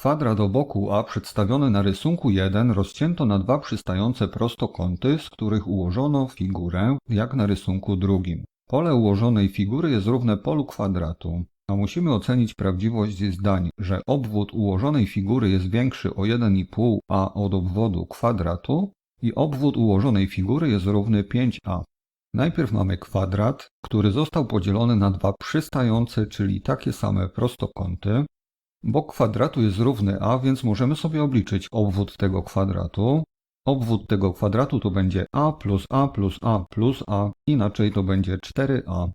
Kwadrat boku A przedstawiony na rysunku 1 rozcięto na dwa przystające prostokąty, z których ułożono figurę, jak na rysunku drugim. Pole ułożonej figury jest równe polu kwadratu. A musimy ocenić prawdziwość zdań, że obwód ułożonej figury jest większy o 1,5 a od obwodu kwadratu i obwód ułożonej figury jest równy 5a. Najpierw mamy kwadrat, który został podzielony na dwa przystające, czyli takie same prostokąty. Bok kwadratu jest równy a, więc możemy sobie obliczyć obwód tego kwadratu. Obwód tego kwadratu to będzie a plus a plus a plus a, inaczej to będzie 4a.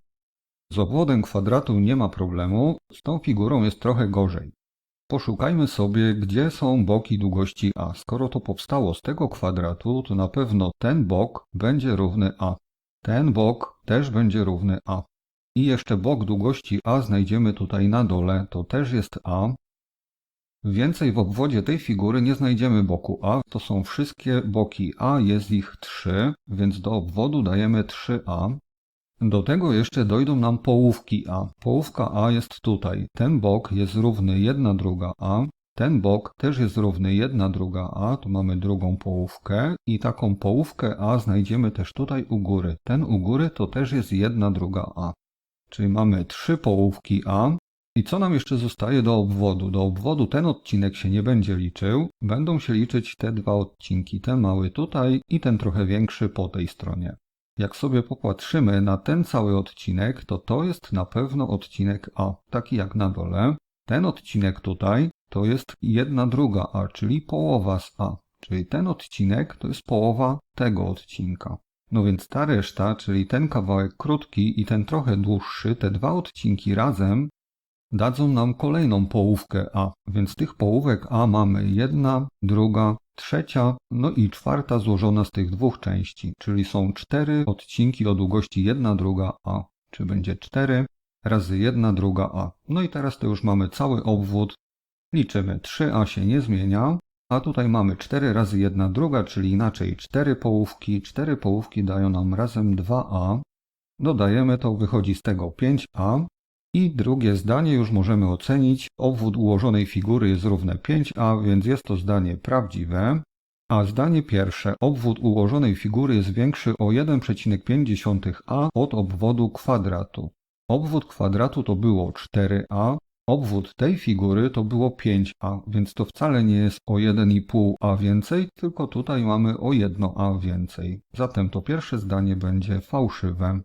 Z obwodem kwadratu nie ma problemu, z tą figurą jest trochę gorzej. Poszukajmy sobie, gdzie są boki długości a. Skoro to powstało z tego kwadratu, to na pewno ten bok będzie równy a. Ten bok też będzie równy a. I jeszcze bok długości a znajdziemy tutaj na dole, to też jest a. Więcej w obwodzie tej figury nie znajdziemy boku a, to są wszystkie boki a, jest ich 3, więc do obwodu dajemy 3a. Do tego jeszcze dojdą nam połówki a. Połówka a jest tutaj, ten bok jest równy 1 druga a, ten bok też jest równy 1 druga a, tu mamy drugą połówkę i taką połówkę a znajdziemy też tutaj u góry. Ten u góry to też jest 1 druga a. Czyli mamy trzy połówki a. I co nam jeszcze zostaje do obwodu? Do obwodu ten odcinek się nie będzie liczył, będą się liczyć te dwa odcinki, ten mały tutaj i ten trochę większy po tej stronie. Jak sobie popatrzymy na ten cały odcinek, to to jest na pewno odcinek A, taki jak na dole. Ten odcinek tutaj to jest jedna druga A, czyli połowa z A. Czyli ten odcinek to jest połowa tego odcinka. No więc ta reszta, czyli ten kawałek krótki i ten trochę dłuższy, te dwa odcinki razem dadzą nam kolejną połówkę A. Więc tych połówek A mamy jedna, druga, trzecia, no i czwarta złożona z tych dwóch części, czyli są cztery odcinki o długości jedna druga A, czy będzie 4 razy jedna druga A. No i teraz to już mamy cały obwód. Liczymy 3A się nie zmienia, a tutaj mamy 4 razy jedna druga, czyli inaczej 4 połówki. 4 połówki dają nam razem 2A. Dodajemy to, wychodzi z tego 5A. I drugie zdanie już możemy ocenić. Obwód ułożonej figury jest równe 5a, więc jest to zdanie prawdziwe. A zdanie pierwsze, obwód ułożonej figury jest większy o 1,5a od obwodu kwadratu. Obwód kwadratu to było 4a, obwód tej figury to było 5a, więc to wcale nie jest o 1,5a więcej, tylko tutaj mamy o 1a więcej. Zatem to pierwsze zdanie będzie fałszywe.